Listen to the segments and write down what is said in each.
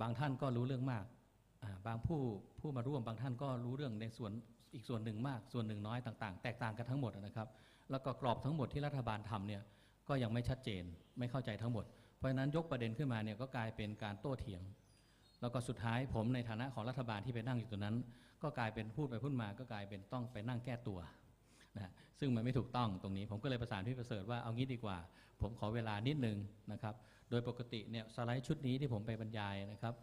บางท่านก็รู้เรื่องมาก บางผู้ผู้มาร่วมบางท่านก็รู้เรื่องในส่วนอีกส่วนหนึ่งมาก ส่วนหนึ่งน้อยต่าง ๆ แตกต่างกันทั้งหมดนะครับ แล้วก็กรอบทั้งหมดที่รัฐบาลทำเนี่ยก็ยังไม่ชัดเจนไม่เข้าใจทั้งหมด เพราะฉะนั้นยกประเด็นขึ้นมาเนี่ยก็กลายเป็นการโต้เถียง แล้วก็สุดท้ายผมในฐานะของรัฐบาลที่ไปนั่งอยู่ตรงนั้น ก็กลายเป็นพูดไปพูดมาก็กลายเป็นต้องไปนั่งแก้ตัว นะซึ่งมันไม่ถูกต้องตรงนี้ ผมก็เลยประสานพี่ประเสริฐว่าเอางี้ดีกว่า ผมขอเวลานิดนึงนะครับ โดยปกติเนี่ยสไลด์ชุดนี้ที่ผมไปบรรยายนะครับ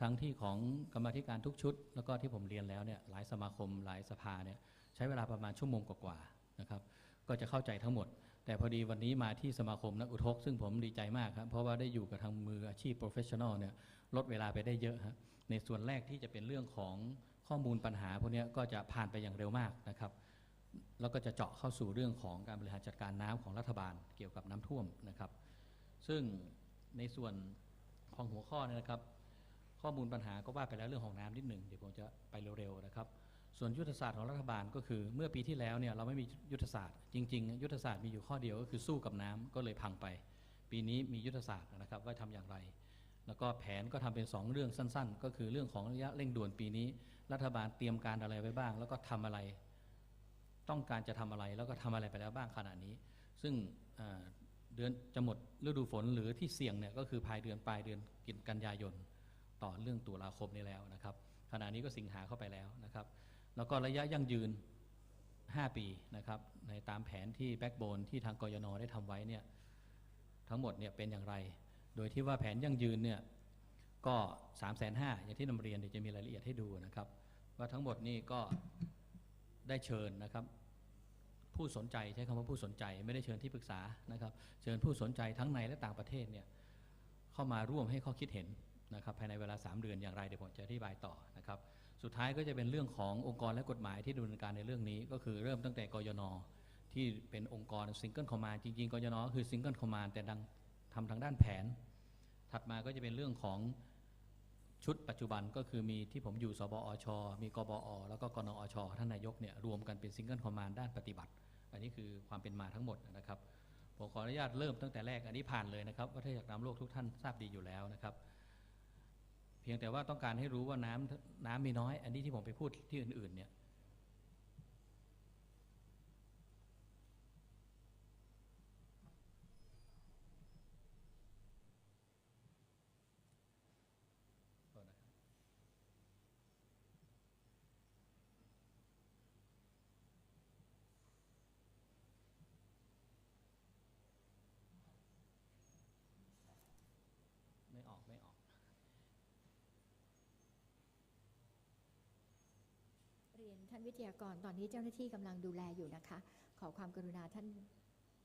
ทั้งที่ของกรรมธิการทุกชุด แล้วก็ที่ผมเรียนแล้วเนี่ยหลายสมาคมหลายสภาเนี่ยใช้เวลาประมาณชั่วโมงกว่าๆนะครับ ก็จะเข้าใจทั้งหมด แต่พอดีวันนี้มาที่สมาคมนักอุทก ซึ่งผมดีใจมากครับเพราะว่าได้อยู่กับทางมืออาชีพโปรเฟชชั่นอลเนี่ยลดเวลาไปได้เยอะฮะในส่วนแรกที่จะเป็นเรื่องของข้อมูลปัญหาพวกนี้ก็จะผ่านไปอย่างเร็วมากนะครับ แล้วก็จะเจาะเข้าสู่เรื่องของการบริหารจัดการน้ำของรัฐบาลเกี่ยวกับน้ำท่วมนะครับ ซึ่งในส่วนของหัวข้อนี่นะครับ ข้อมูลปัญหาก็ว่าไปแล้วเรื่องของน้ำนิดหนึ่งเดี๋ยวผมจะไปเร็วๆนะครับ ส่วนยุทธศาสตร์ของรัฐบาลก็คือ เมื่อปีที่แล้วเนี่ยเราไม่มียุทธศาสตร์ จริง ๆ ยุทธศาสตร์มีอยู่ข้อเดียวก็คือสู้กับน้ำก็เลยพังไป ปีนี้มียุทธศาสตร์นะครับว่าทำอย่างไร แล้วก็แผนก็ทำเป็น 2 เรื่องสั้น ๆ ก็คือเรื่องของระยะเร่งด่วนปีนี้ รัฐบาลเตรียมการอะไรไว้บ้าง แล้วก็ทำอะไร ต้องการจะทำอะไรแล้วก็ทำอะไรไปแล้วบ้างขณะนี้ ซึ่งเดือนจะหมดฤดูฝนหรือที่เสี่ยงเนี่ยก็คือภายเดือนปลายเดือนกันยายนต่อเรื่องตุลาคมนี้แล้วนะครับ ขณะนี้ก็สิงหาเข้าไปแล้วนะครับ แล้วก็ระยะยั่งยืน 5 ปีนะครับในตามแผนที่แบ็กโบนที่ทางกยนได้ทำไว้เนี่ยทั้งหมดเนี่ยเป็นอย่างไร โดยที่ว่าแผนยั่งยืนเนี่ยก็3ามแสนห้าอย่างที่นำเรียนเดี๋ยวจะมีรายละเอียดให้ดูนะครับ ว่าทั้งหมดนี่ก็ ได้เชิญนะครับ ผู้สนใจใช้คำว่าผู้สนใจ ไม่ได้เชิญที่ปรึกษานะครับ เชิญผู้สนใจทั้งในและต่างประเทศเนี่ยเข้ามาร่วมให้ข้อคิดเห็นนะครับภายในเวลา 3 เดือนอย่างไรเดี๋ยวผมจะอธิบายต่อนะครับ สุดท้ายก็จะเป็นเรื่องขององค์กรและกฎหมายที่ดำเนินการในเรื่องนี้ ก็คือเริ่มตั้งแต่กยนที่เป็นองค์กรซิงเกิลคอมมานจริงๆกยนก็คือซิงเกิลคอมมานแต่ดังทำทางด้านแผน ถัดมาก็จะเป็นเรื่องของ ชุดปัจจุบันก็คือมีที่ผมอยู่สบอช มีกบอ แล้วก็กนอช ท่านนายกเนี่ยรวมกันเป็นซิงเกิลคอมมานด้านปฏิบัติ อันนี้คือความเป็นมาทั้งหมดนะครับ ผมขออนุญาตเริ่มตั้งแต่แรกอันนี้ผ่านเลยนะครับวัฒนจักรน้ำโลกทุกท่านทราบดีอยู่แล้วนะครับ เพียงแต่ว่าต้องการให้รู้ว่าน้ำน้ำมีน้อย อันนี้ที่ผมไปพูดที่อื่นๆเนี่ยโทษนะครับ ไม่ออกไม่ออก เรียน ท่านวิทยากรตอนนี้เจ้าหน้าที่กำลังดูแลอยู่นะคะ ขอความกรุณาท่าน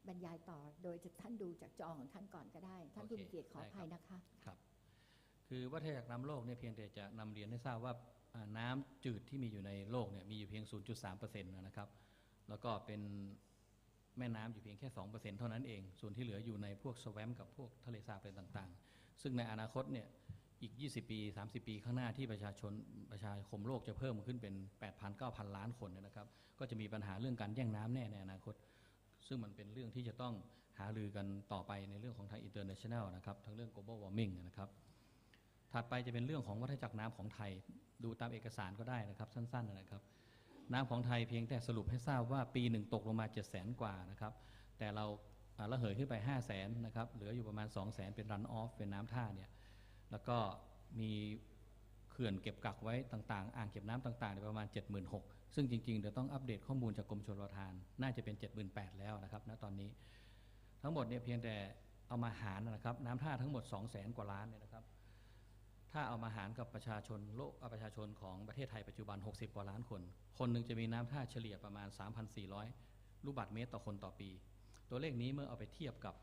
บรรยายต่อ โดยจะท่านดูจากจอของท่านก่อนก็ได้ ท่านคผู้มีเกียรติขออภัยนะคะครับ คือวัฏจักรน้ำโลกเนี่ยเพียงแต่จะนำเรียนให้ทราบว่าน้ำจืดที่มีอยู่ในโลกเนี่ยมีอยู่เพียง 0.3%นะครับ แล้วก็เป็นแม่น้ำอยู่เพียงแค่ 2%เท่านั้นเอง ส่วนที่เหลืออยู่ในพวกสแวมกับพวกทะเลสาบอะไรต่างๆ ซึ่งในอนาคตเนี่ย อีก 20 ปี 30 ปีข้างหน้าที่ประชาชนประชาคมโลกจะเพิ่มขึ้นเป็น 8,000 9,000 ล้านคนนนะครับ ก็จะมีปัญหาเรื่องการแย่งน้ำแน่ในอนาคต ซึ่งมันเป็นเรื่องที่จะต้องหารือกันต่อไปในเรื่องของทาง international นแนลนะครับ ทั้งเรื่อง global warming นะครับ ถัดไปจะเป็นเรื่องของวัฏจักรน้ำของไทย ดูตามเอกสารก็ได้นะครับ สั้น ๆ นะครับ น้ำของไทยเพียงแต่สรุปให้ทราบว่าปีหนึ่งตกลงมา7 0 0 0 0 0กว่านะครับ แต่เราอ่าระเหยขึ้นไป 5 0 0 0 0 0นะครับ เหลืออยู่ประมาณ 2 0 0 0 0 0 เป็นรันออฟเป็นน้ำท่าเนี่ย แล้วก็มีเขื่อนเก็บกักไว้ต่างๆ อ่างเก็บน้ำต่างๆเนี่ยประมาณ 76,000 ซึ่งจริงๆเดี๋ยวต้องอัปเดตข้อมูลจากกรมชลประทาน น่าจะเป็น 78,000 แล้วนะครับณตอนนี้ ทั้งหมดเนี่ยเพียงแต่เอามาหารนะครับน้ำท่าทั้งหมด 2 0 0 0 0 0 กว่าล้านเนี่ยนะครับถ้าเอามาหารกับประชาชนโลกประชาชนของประเทศไทยปัจจุบัน 60 กว่าล้านคน คนหนึ่งจะมีน้ำท่าเฉลี่ยประมาณ 3,400 ลูกบาศก์เมตรต่อคนต่อปี ตัวเลขนี้เมื่อเอาไปเทียบกับ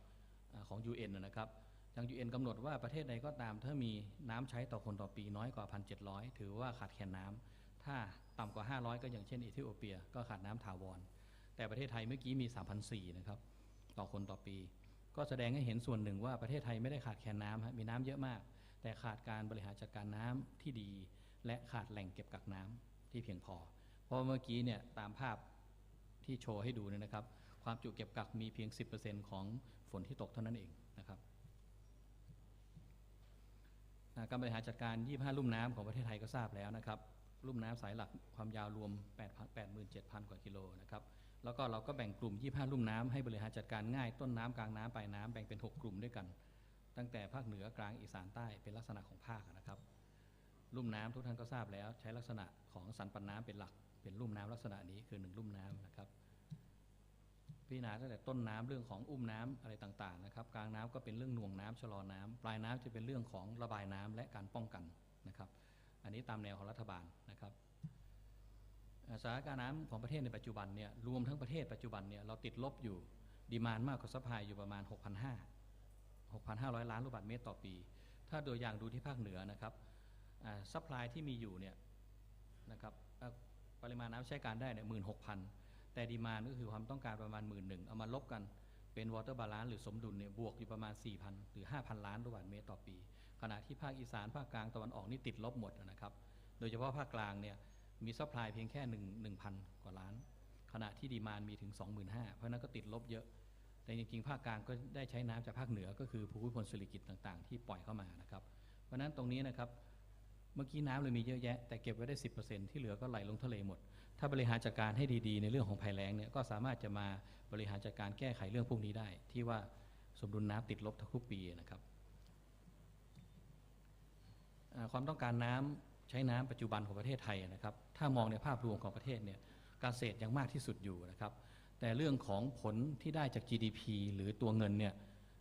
อาของ UN นนะครับ ทาง UN กำหนดว่าประเทศใดก็ตาม ถ้ามีน้ำใช้ต่อคนต่อปีน้อยกว่า 1,700 ถือว่าขาดแคลนน้ำถ้าต่ำกว่า 500 ก็อย่างเช่นเอธิโอเปียก็ขาดน้ำถาวร แต่ประเทศไทยเมื่อกี้มี 3,400 นะครับ ต่อคนต่อปี ก็แสดงให้เห็นส่วนหนึ่งว่าประเทศไทยไม่ได้ขาดแคลนน้ำมีน้ำเยอะมาก แต่ขาดการบริหารจัดการน้ำที่ดี และขาดแหล่งเก็บกักน้ำที่เพียงพอ เพราะเมื่อกี้เนี่ยตามภาพที่โชว์ให้ดูเนี่ยนะครับ ความจุเก็บกักมีเพียง 10%ของฝนที่ตกเท่านั้นเองนะครับ การบริหารจัดการ 25 ลุ่มน้ำของประเทศไทยก็ทราบแล้วนะครับ ลุ่มน้ำสายหลักความยาวรวม8 87,000 กว่ากิโลนะครับ แล้วก็เราก็แบ่งกลุ่ม 25 ลุ่มน้ำให้บริหารจัดการง่าย ต้นน้ำกลางน้ำปลายน้ำแบ่งเป็น 6 กลุ่มด้วยกัน ตั้งแต่ภาคเหนือกลางอีสานใต้เป็นลักษณะของภาคนะครับ ลุ่มน้ำทุกท่านก็ทราบแล้ว ใช้ลักษณะของสันปันน้ำเป็นหลัก เป็นลุ่มน้ำลักษณะนี้คือหนึ่งลุ่มน้ำนะครับ พิจารณาตั้งแต่ต้นน้ำเรื่องของอุ้มน้ำอะไรต่างๆนะครับกลางน้ำก็เป็นเรื่องหน่วงน้ำชะลอน้ำปลายน้ำจะเป็นเรื่องของระบายน้ำและการป้องกันนะครับ อันนี้ตามแนวของรัฐบาลนะครับสถานการณ์น้ำของประเทศในปัจจุบันเนี่ยรวมทั้งประเทศปัจจุบันเนี่ยเราติดลบอยู่ดีมานมากกว่าซัพพลายอยู่ประมาณ 6,500 6,500 ล้านลูกบาศก์เมตรต่อปี ถ้าโดยอย่างดูที่ภาคเหนือนะครับซัพพลายที่มีอยู่เนี่ยนะครับปริมาณน้ำใช้การได้เนี่ยหมื่นหกพัน แต่ดีมานก็คือความต้องการประมาณหมื่นหนึ่งเอามาลบกันเป็นวอเตอร์บาลานซ์หรือสมดุลเนี่ยบวกอยู่ประมาณ 4,000 หรือ 5,000 ล้านลูกบาศก์เมตรต่อปี ขณะที่ภาคอีสานภาคกลางตะวันออกนี่ติดลบหมดนะครับ โดยเฉพาะภาคกลางเนี่ยมีซัพพลายเพียงแค่1 1,000 กว่าล้าน ขณะที่ดีมานมีถึง 25,000 เพราะนั้นก็ติดลบเยอะ แต่จริงๆ ภาคกลางก็ได้ใช้น้ำจากภาคเหนือก็คือภูมิพลสิริกิตต่างๆ ที่ปล่อยเข้ามานะครับ เพราะฉะนั้นตรงนี้นะครับเมื่อกี้น้ำเลยมีเยอะแยะแต่เก็บไว้ได้ 10%ที่เหลือก็ไหลลงทะเลหมด ถ้าบริหารจัดการให้ดีๆ ในเรื่องของภัยแล้งเนี่ยก็สามารถจะมาบริหารจัดการแก้ไขเรื่องพวกนี้ได้ ที่ว่าสมดุลน้ำติดลบทุกปีนะครับ ความต้องการน้ำใช้น้ำปัจจุบันของประเทศไทยนะครับ ถ้ามองในภาพรวมของประเทศเนี่ยการเกษตรยังมากที่สุดอยู่นะครับ แต่เรื่องของผลที่ได้จาก GDP หรือตัวเงินเนี่ย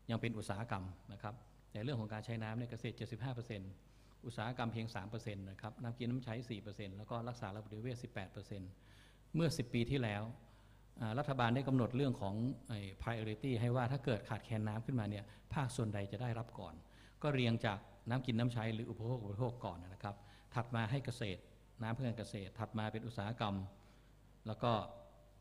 ยังเป็นอุตสาหกรรมนะครับแต่เรื่องของการใช้น้ำเนี่ยเกษตร 75% อุตสาหกรรมเพียง 3%นะครับน้ำกินน้ำใช้ 4%แล้วก็รักษาระบบนิเวศ 18%เมื่อ 10 ปีที่แล้วรัฐบาลได้กำหนดเรื่องของไอ้ priority ให้ว่าถ้าเกิดขาดแคลนน้ำขึ้นมาเนี่ยภาคส่วนใดจะได้รับก่อน ก็เรียงจากน้ำกินน้ำใช้หรืออุปโภคบริโภคก่อนนะครับ ถัดมาให้เกษตรน้ำเพื่อการเกษตร ถัดมาเป็นอุตสาหกรรม แล้วก็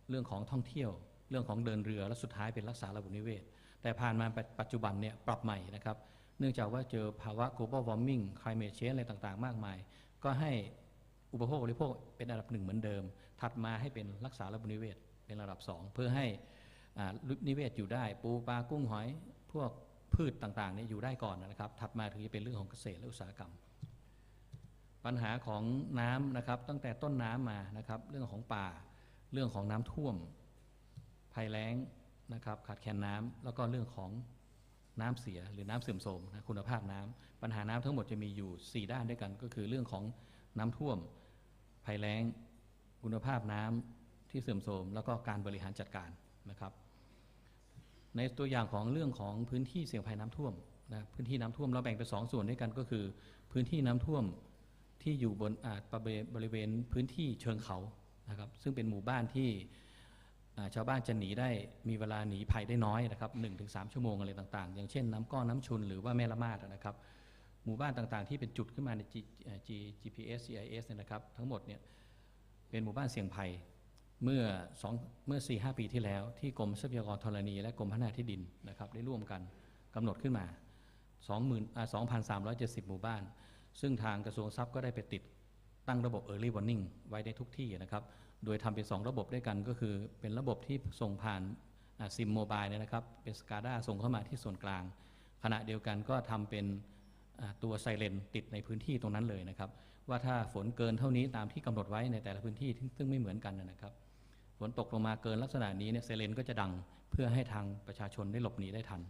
เรื่องของท่องเที่ยว เรื่องของเดินเรือและสุดท้ายเป็นรักษาระบบนิเวศ แต่ผ่านมาปัจจุบันเนี่ยปรับใหม่นะครับ เนื่องจากว่าเจอภาวะ global warming climate change อะไรต่างๆ มากมาย ก็ให้อุปโภคบริโภคเป็นอันดับหนึ่งเหมือนเดิม ถัดมาให้เป็นรักษาระบบนิเวศเป็นระดับสองเพื่อให้อ่านิเวศอยู่ได้ ปูปลากุ้งหอย พวกพืชต่างๆเนี่ยอยู่ได้ก่อนนะครับ ถัดมาถึงจะเป็นเรื่องของเกษตรและอุตสาหกรรม ปัญหาของน้ำนะครับตั้งแต่ต้นน้ำมานะครับเรื่องของป่าเรื่องของน้ำท่วมภัยแล้งนะครับขาดแคลนน้ำแล้วก็เรื่องของ น้ำเสียหรือน้ำเสื่อมโทรมนะคุณภาพน้ำปัญหาน้ำทั้งหมดจะมีอยู่ 4 ด้านด้วยกัน ก็คือเรื่องของน้ำท่วมภัยแล้ง คุณภาพน้ำที่เสื่อมโทรมแล้วก็การบริหารจัดการนะครับ ในตัวอย่างของเรื่องของพื้นที่เสี่ยงภัยน้ำท่วมนะพื้นที่น้ำท่วมเราแบ่งเป็นสองส่วนด้วยกันก็คือ พื้นที่น้ำท่วมที่อยู่บนอาบริเวณบริเวณพื้นที่เชิงเขานะครับซึ่งเป็นหมู่บ้านที่ ชาวบ้านจะหนีได้มีเวลาหนีภัยได้น้อยนะครับหนึ่งถึงสามชั่วโมงอะไรต่างๆ อย่างเช่นน้ำก้อนน้ำชุนหรือว่าแม่ละมาดนะครับ หมู่บ้านต่างๆ ที่เป็นจุดขึ้นมาใน G เอ่อ G GPS GIS เนี่ยนะครับ ทั้งหมดเนี่ยเป็นหมู่บ้านเสี่ยงภัยเมื่อสองเมื่อ4ีหปีที่แล้วที่กรมทรัพยากรธรณี และกรมพัฒนาที่ดินนะครับได้ร่วมกันกำหนดขึ้นมา20,000อ่า2,370 หมู่บ้าน ซึ่งทางกระทรวงทรัพย์ก็ได้ไปติดตั้งระบบ Early Warning ไว้ในทุกที่นะครับ โดยทำเป็น 2 ระบบด้วยกันก็คือเป็นระบบที่ส่งผ่านซิมโมบายเนี่ยนะครับเป็นสกาด้าส่งเข้ามาที่ส่วนกลาง ขณะเดียวกันก็ทำเป็นตัวไซเรนติดในพื้นที่ตรงนั้นเลยนะครับ ว่าถ้าฝนเกินเท่านี้ตามที่กำหนดไว้ในแต่ละพื้นที่ที่ซึ่งไม่เหมือนกันนะครับ ฝนตกลงมาเกินลักษณะนี้เนี่ยไซเรนก็จะดังเพื่อให้ทางประชาชนได้หลบหนีได้ทัน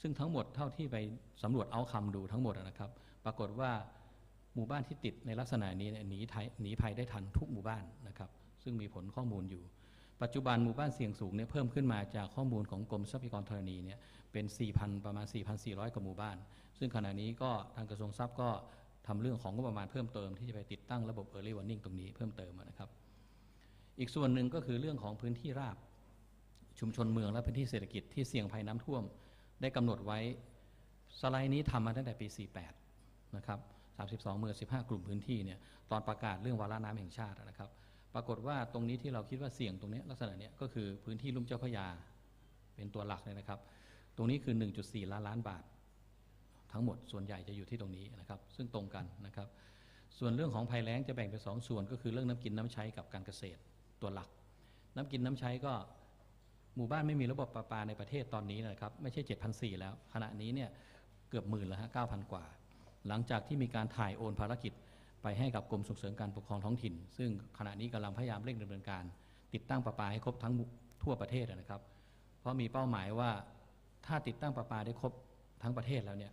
ซึ่งทั้งหมดเท่าที่ไปสำรวจเอาคำดูทั้งหมดนะครับ ปรากฏว่าหมู่บ้านที่ติดในลักษณะนี้เนี่ยหนีไทยหนีภัยได้ทันทุกหมู่บ้านนะครับ ซึ่งมีผลข้อมูลอยู่ ปัจจุบันหมู่บ้านเสี่ยงสูงเนี่ยเพิ่มขึ้นมาจากข้อมูลของกรมทรัพยากรธรณีเนี่ยเป็น 4,000 ประมาณ 4,400 กว่าหมู่บ้าน ซึ่งขณะนี้ก็ทางกระทรวงทรัพย์ก็ทำเรื่องของงบประมาณเพิ่มเติมที่จะไปติดตั้งระบบ Early Warning ตรงนี้เพิ่มเติมนะครับ อีกส่วนหนึ่งก็คือเรื่องของพื้นที่ราบ ชุมชนเมืองและพื้นที่เศรษฐกิจที่เสี่ยงภัยน้ำท่วม ได้กำหนดไว้สไลด์นี้ทำมาตั้งแต่ปี 48 นะครับ 32 เมือง 15 กลุ่มพื้นที่เนี่ยตอนประกาศเรื่องวาระน้ำแห่งชาตินะครับ ปรากฏว่าตรงนี้ที่เราคิดว่าเสี่ยงตรงนี้ลักษณะนี้ก็คือพื้นที่ลุ่มเจ้าพระยาเป็นตัวหลักเลยนะครับ ตรงนี้คือ 1.4 ล้านล้านบาท ทั้งหมดส่วนใหญ่จะอยู่ที่ตรงนี้นะครับ ซึ่งตรงกันนะครับ ส่วนเรื่องของภัยแล้งจะแบ่งเป็นสองส่วน ก็คือเรื่องน้ำกินน้ำใช้กับการเกษตรตัวหลัก น้ำกินน้ำใช้ก็หมู่บ้านไม่มีระบบประปาในประเทศตอนนี้นะครับ ไม่ใช่ 7,400 แล้ว ขณะนี้เนี่ยเกือบหมื่นแล้วฮะ9,000 กว่า หลังจากที่มีการถ่ายโอนภารกิจ ไปให้กับกรมส่งเสริมการปกครองท้องถิ่น ซึ่งขณะนี้กำลังพยายามเร่งดำเนินการ ติดตั้งประปาให้ครบทั้งทั่วประเทศนะครับ เพราะมีเป้าหมายว่าถ้าติดตั้งประปาได้ครบทั้งประเทศแล้วเนี่ย